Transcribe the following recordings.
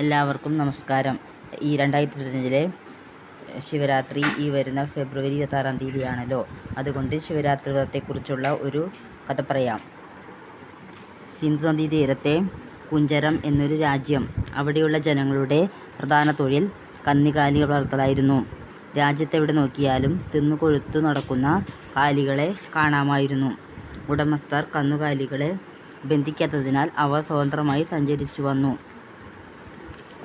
എല്ലാവർക്കും നമസ്കാരം. ഈ രണ്ടായിരത്തി ഇരുപത്തഞ്ചിലെ ശിവരാത്രി ഈ വരുന്ന ഫെബ്രുവരി ഇരുപത്താറാം തീയതിയാണല്ലോ. അതുകൊണ്ട് ശിവരാത്രി വ്രതത്തെക്കുറിച്ചുള്ള ഒരു കഥ പറയാം. സിന്ധു നദീ തീരത്തെ കുഞ്ചരം എന്നൊരു രാജ്യം അവിടെയുള്ള ജനങ്ങളുടെ പ്രധാന തൊഴിൽ കന്നുകാലി വളർത്തലായിരുന്നു. രാജ്യത്തെവിടെ നോക്കിയാലും തിന്നുകൊഴുത്തു നടക്കുന്ന കാലികളെ കാണാമായിരുന്നു. ഉടമസ്ഥർ കന്നുകാലികളെ ബന്ധിക്കാത്തതിനാൽ അവ സ്വതന്ത്രമായി സഞ്ചരിച്ചു വന്നു.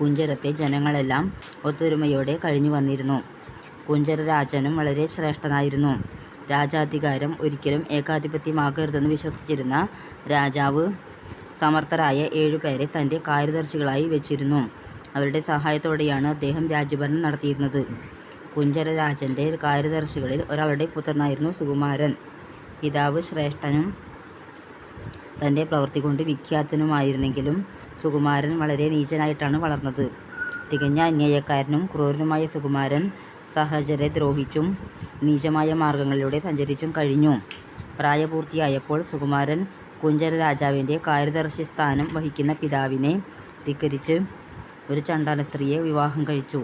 കുഞ്ചരത്തെ ജനങ്ങളെല്ലാം ഒത്തൊരുമയോടെ കഴിഞ്ഞു വന്നിരുന്നു. കുഞ്ചര രാജനും വളരെ ശ്രേഷ്ഠനായിരുന്നു. രാജാധികാരം ഒരിക്കലും ഏകാധിപത്യമാകരുതെന്ന് വിശ്വസിച്ചിരുന്ന രാജാവ് സമർത്ഥരായ ഏഴുപേരെ തന്റെ കാര്യദർശികളായി വെച്ചിരുന്നു. അവരുടെ സഹായത്തോടെയാണ് അദ്ദേഹം രാജ്യഭരണം നടത്തിയിരുന്നത്. കുഞ്ചര രാജന്റെ കാര്യദർശികളിൽ ഒരാളുടെ പുത്രനായിരുന്നു സുകുമാരൻ. പിതാവ് ശ്രേഷ്ഠനും തന്റെ പ്രവൃത്തി കൊണ്ട് വിഖ്യാതനുമായിരുന്നെങ്കിലും സുകുമാരൻ വളരെ നീചനായിട്ടാണ് വളർന്നത്. തികഞ്ഞ അന്യായക്കാരനും ക്രൂരനുമായ സുകുമാരൻ സഹചരെ ദ്രോഹിച്ചും നീചമായ മാർഗങ്ങളിലൂടെ സഞ്ചരിച്ചും കഴിഞ്ഞു. പ്രായപൂർത്തിയായപ്പോൾ സുകുമാരൻ കുഞ്ചര രാജാവിന്റെ കാര്യദർശി സ്ഥാനം വഹിക്കുന്ന പിതാവിനെ ധിക്കരിച്ച് ഒരു ചണ്ടാല സ്ത്രീയെ വിവാഹം കഴിച്ചു.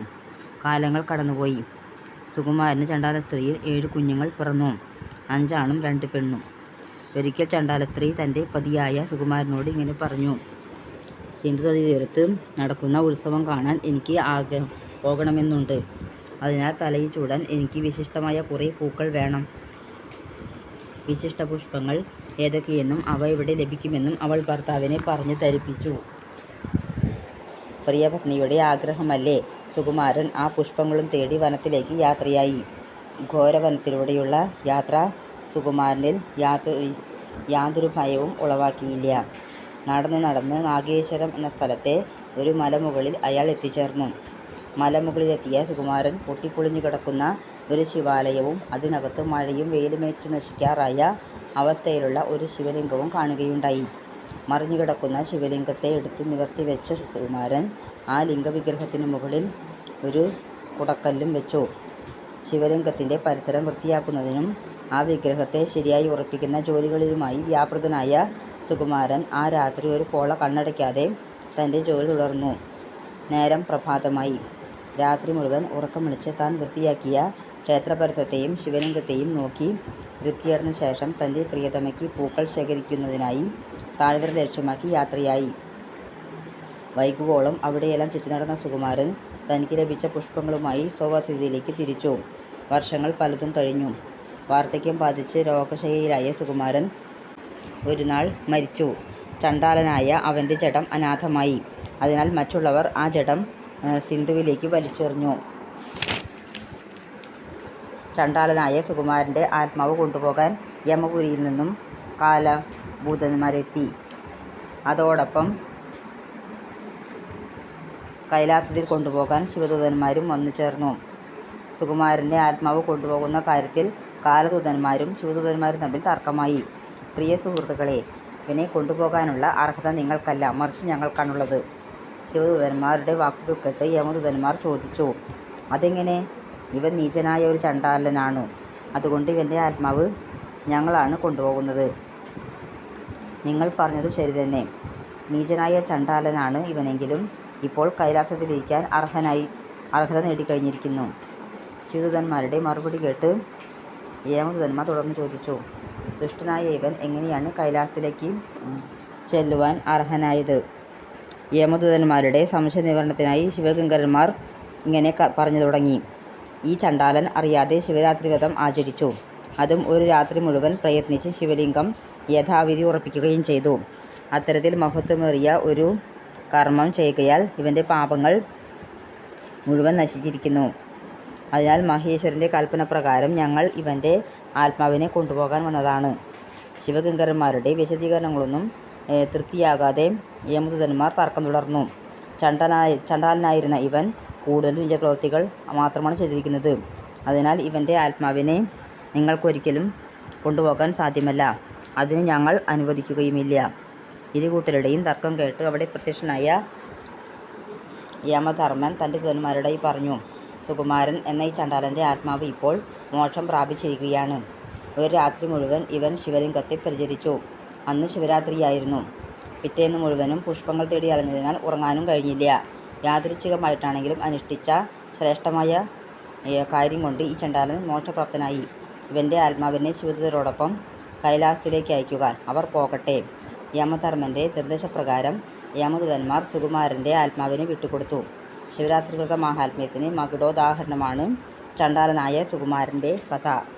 കാലങ്ങൾ കടന്നുപോയി. സുകുമാരന് ചണ്ടാല സ്ത്രീയിൽ ഏഴ് കുഞ്ഞുങ്ങൾ പിറന്നു. അഞ്ചാണും രണ്ട് പെണ്ണും. ഒരിക്കൽ ചണ്ടാലത്രി തന്റെ പതിയായ സുകുമാരനോട് ഇങ്ങനെ പറഞ്ഞു സിന്ധു നദീ തീരത്ത് നടക്കുന്ന ഉത്സവം കാണാൻ എനിക്ക് ആഗ്രഹം പോകണമെന്നുണ്ട്. അതിനാൽ തലയിൽ ചൂടാൻ എനിക്ക് വിശിഷ്ടമായ കുറേ പൂക്കൾ വേണം. വിശിഷ്ട പുഷ്പങ്ങൾ ഏതൊക്കെയെന്നും അവ ഇവിടെ ലഭിക്കുമെന്നും അവൾ ഭർത്താവിനെ പറഞ്ഞു ധരിപ്പിച്ചു. പ്രിയപത്നിയുടെ ആഗ്രഹമല്ലേ? സുകുമാരൻ ആ പുഷ്പങ്ങളും തേടി വനത്തിലേക്ക് യാത്രയായി. ഘോരവനത്തിലൂടെയുള്ള യാത്ര സുകുമാരനിൽ യാതൊരു യാതൊരു ഭയവും ഉളവാക്കിയില്ല. നടന്ന് നടന്ന് നാഗേശ്വരം എന്ന സ്ഥലത്തെ ഒരു മലമുകളിൽ അയാൾ എത്തിച്ചേർന്നു. മലമുകളിലെത്തിയ സുകുമാരൻ പൊട്ടിപ്പൊളിഞ്ഞു കിടക്കുന്ന ഒരു ശിവാലയവും അതിനകത്ത് മഴയും വെയിലുമേറ്റ് നശിക്കാറായ അവസ്ഥയിലുള്ള ഒരു ശിവലിംഗവും കാണുകയുണ്ടായി. മറിഞ്ഞു കിടക്കുന്ന ശിവലിംഗത്തെ എടുത്ത് നിവർത്തി വെച്ച സുകുമാരൻ ആ ലിംഗവിഗ്രഹത്തിന് മുകളിൽ ഒരു കുടക്കല്ലും വെച്ചു. ശിവലിംഗത്തിന്റെ പരിസരം വൃത്തിയാക്കുന്നതിനും ആ വിഗ്രഹത്തെ ശരിയായി ഉറപ്പിക്കുന്ന ജോലികളിലുമായി വ്യാപൃതനായ സുകുമാരൻ ആ രാത്രി ഒരു പോള കണ്ണടയ്ക്കാതെ തന്റെ ജോലി തുടർന്നു. നേരം പ്രഭാതമായി. രാത്രി മുഴുവൻ ഉറക്കം വിളിച്ച് താൻ വൃത്തിയാക്കിയ ക്ഷേത്രപരിസരത്തെയും ശിവലിംഗത്തെയും നോക്കി തൃപ്തിയടഞ്ഞ ശേഷം തന്റെ പ്രിയതമയ്ക്ക് പൂക്കൾ ശേഖരിക്കുന്നതിനായി താഴ്വര ലക്ഷ്യമാക്കി യാത്രയായി. വൈകുവോളം അവിടെയെല്ലാം ചുറ്റി നടന്ന സുകുമാരൻ തനിക്ക് ലഭിച്ച പുഷ്പങ്ങളുമായി സ്വവസതിയിലേക്ക് തിരിച്ചു. വർഷങ്ങൾ പലതും കഴിഞ്ഞു. വാർദ്ധക്യം ബാധിച്ച് രോഗശയ്യയിലായ സുകുമാരൻ ഒരുനാൾ മരിച്ചു. ചണ്ടാലനായ അവന്റെ ജഡം അനാഥമായി. അതിനാൽ മറ്റുള്ളവർ ആ ജഡം സിന്ധുവിലേക്ക് വലിച്ചെറിഞ്ഞു. ചണ്ടാലനായ സുകുമാരന്റെ ആത്മാവ് കൊണ്ടുപോകാൻ യമപുരിയിൽ നിന്നും കാലഭൂതന്മാരെത്തി. അതോടൊപ്പം കൈലാസത്തിൽ കൊണ്ടുപോകാൻ ശിവദൂതന്മാരും വന്നു ചേർന്നു സുകുമാരന്റെ ആത്മാവ് കൊണ്ടുപോകുന്ന കാര്യത്തിൽ കാലദൂതന്മാരും ശിവദൂതന്മാരും തമ്മിൽ തർക്കമായി. പ്രിയ സുഹൃത്തുക്കളെ ഇവനെ കൊണ്ടുപോകാനുള്ള അർഹത നിങ്ങൾക്കല്ല. മറിച്ച് ഞങ്ങൾക്കാണുള്ളത്. ശിവദൂതന്മാരുടെ വാക്കുകൾ കേട്ട് യമദൂതന്മാർ ചോദിച്ചു അതെങ്ങനെ? ഇവൻ നീചനായ ഒരു ചണ്ടാലനാണ് അതുകൊണ്ട് ഇവന്റെ ആത്മാവ് ഞങ്ങളാണ് കൊണ്ടുപോകുന്നത്. നിങ്ങൾ പറഞ്ഞത് ശരി തന്നെ. നീചനായ ചണ്ടാലനാണ് ഇവനെങ്കിലും ഇപ്പോൾ കൈലാസത്തിലിരിക്കാൻ അർഹനായി അർഹത നേടിക്കഴിഞ്ഞിരിക്കുന്നു. ശിവദൂതന്മാരുടെ മറുപടി കേട്ട് യമദൂതന്മാർ തുടർന്ന് ചോദിച്ചു ദുഷ്ടനായ ഇവൻ എങ്ങനെയാണ് കൈലാസത്തിലേക്ക് ചെല്ലുവാൻ അർഹനായത്? യമദൂതന്മാരുടെ സംശയ നിവാരണത്തിനായി ശിവഗംഗരന്മാർ ഇങ്ങനെ പറഞ്ഞു തുടങ്ങി. ഈ ചണ്ടാലൻ അറിയാതെ ശിവരാത്രി വ്രതം ആചരിച്ചു. അതും ഒരു രാത്രി മുഴുവൻ പ്രയത്നിച്ച് ശിവലിംഗം യഥാവിധി ഉറപ്പിക്കുകയും ചെയ്തു. അത്തരത്തിൽ മഹത്വമേറിയ ഒരു കർമ്മം ചെയ്യുകയാൽ ഇവന്റെ പാപങ്ങൾ മുഴുവൻ നശിച്ചിരിക്കുന്നു. അതിനാൽ മഹേശ്വരന്റെ കൽപ്പന പ്രകാരം ഞങ്ങൾ ഇവന്റെ ആത്മാവിനെ കൊണ്ടുപോകാൻ വന്നതാണ്. ശിവകിങ്കരന്മാരുടെ വിശദീകരണങ്ങളൊന്നും തൃപ്തിയാകാതെ യമദൂതന്മാർ തർക്കം തുടർന്നു. ചണ്ടനായ ചണ്ടാലനായിരുന്ന ഇവൻ കൂടുതൽ വിജയപ്രവൃത്തികൾ മാത്രമാണ് ചെയ്തിരിക്കുന്നത്. അതിനാൽ ഇവന്റെ ആത്മാവിനെ നിങ്ങൾക്കൊരിക്കലും കൊണ്ടുപോകാൻ സാധ്യമല്ല. അതിന് ഞങ്ങൾ അനുവദിക്കുകയുമില്ല. ഇരു കൂട്ടരുടെയും തർക്കം കേട്ട് അവിടെ പ്രത്യക്ഷനായ യമധർമ്മൻ തന്റെ ദുതന്മാരോടായി പറഞ്ഞു സുകുമാരൻ എന്ന ഈ ചണ്ടാലന്റെ ആത്മാവ് ഇപ്പോൾ മോക്ഷം പ്രാപിച്ചിരിക്കുകയാണ് ഒരു രാത്രി മുഴുവൻ ഇവൻ ശിവലിംഗത്തെ പരിചരിച്ചു അന്ന് ശിവരാത്രിയായിരുന്നു പിറ്റേന്ന് മുഴുവനും പുഷ്പങ്ങൾ തേടി അലഞ്ഞതിനാൽ ഉറങ്ങാനും കഴിഞ്ഞില്ല യാദൃച്ഛികമായിട്ടാണെങ്കിലും അനുഷ്ഠിച്ച ശ്രേഷ്ഠമായ കാര്യം കൊണ്ട് ഈ ചണ്ടാലൻ മോക്ഷപ്രാപ്തനായി. ഇവന്റെ ആത്മാവിനെ ശിവദൂതരോടൊപ്പം കൈലാസത്തിലേക്ക് അയക്കുക. അവർ പോകട്ടെ. യമധർമ്മന്റെ നിർദ്ദേശപ്രകാരം യമദൂതന്മാർ സുകുമാരന്റെ ആത്മാവിനെ വിട്ടുകൊടുത്തു. ശിവരാത്രിവ്രത മാഹാത്മ്യത്തിന് മകുടോദാഹരണമാണ് ചണ്ഡാലനായ സുകുമാരന്റെ കഥ.